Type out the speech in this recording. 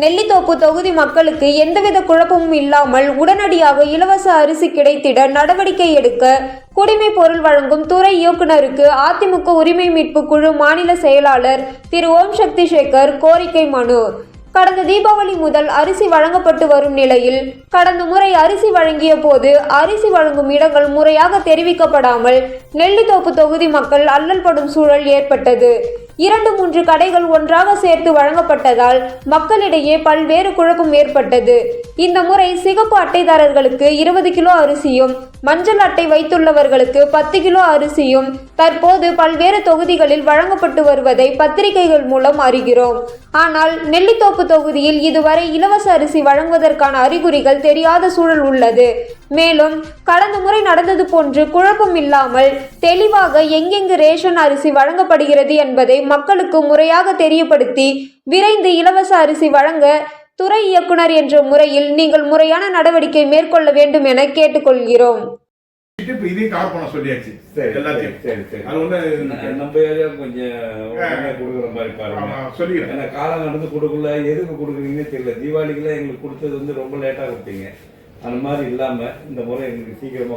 நெல்லித்தோப்பு தொகுதி மக்களுக்கு எந்தவித குழப்பமும் இல்லாமல் உடனடியாக இலவச அரிசி கிடைத்திட நடவடிக்கை எடுக்க குடிமை பொருள் வழங்கும் துறை இயக்குனருக்கு அதிமுக உரிமை மீட்பு குழு மாநில செயலாளர் திரு ஓம் சக்தி சேகர் கோரிக்கை மனு. கடந்த தீபாவளி முதல் அரிசி வழங்கப்பட்டு வரும் நிலையில் கடந்த முறை அரிசி வழங்கிய போது அரிசி வழங்கும் இடங்கள் முறையாக தெரிவிக்கப்படாமல் நெல்லித்தோப்பு தொகுதி மக்கள் அல்லல் படும் சூழல் ஏற்பட்டது. இரண்டு மூன்று கடைகள் ஒன்றாக சேர்த்து வழங்கப்பட்டதால் மக்களிடையே பல்வேறு குழப்பம் ஏற்பட்டது. இந்த முறை சிகப்பு அட்டைதாரர்களுக்கு இருபது கிலோ அரிசியும் மஞ்சள் அட்டை வைத்துள்ளவர்களுக்கு பத்து கிலோ அரிசியும் தற்போது பல்வேறு தொகுதிகளில் வழங்கப்பட்டு வருவதை பத்திரிகைகள் மூலம் அறிகிறோம். ஆனால் நெல்லித்தோப்பு தொகுதியில் இதுவரை இலவச அரிசி வழங்குவதற்கான அறிகுறிகள் தெரியாத சூழல் உள்ளது. மேலும் கடந்த முறை நடந்தது போன்று குழப்பம் இல்லாமல் தெளிவாக எங்கெங்கு ரேஷன் அரிசி வழங்கப்படுகிறது என்பதை மக்களுக்கு முறையாக தெரியப்படுத்தி விரைந்து இலவச அரிசி வழங்க துறை இயக்குனர் என்ற முறையில் நீங்கள் முறையான நடவடிக்கை மேற்கொள்ள வேண்டும் என கேட்டுக்கொள்கிறோம். இதையும் கவர் பண்ண சொல்லியாச்சு. சரி எல்லாத்தையும். சரி சரி. அது ஒண்ணு ந- நம்ம ஏரியா கொஞ்சம் உடனே கொடுக்குற மாதிரி பாருங்க. ஆமா சொல்லிக்கிறேன் ஏன்னா காலம் நடந்து கொடுக்கல எதுக்கு கொடுக்குறீங்கன்னு தெரியல. தீபாவளிக்குலாம் எங்களுக்கு கொடுத்தது வந்து ரொம்ப லேட்டாக கொடுத்தீங்க. அந்த மாதிரி இல்லாம இந்த முறை எங்களுக்கு சீக்கிரமா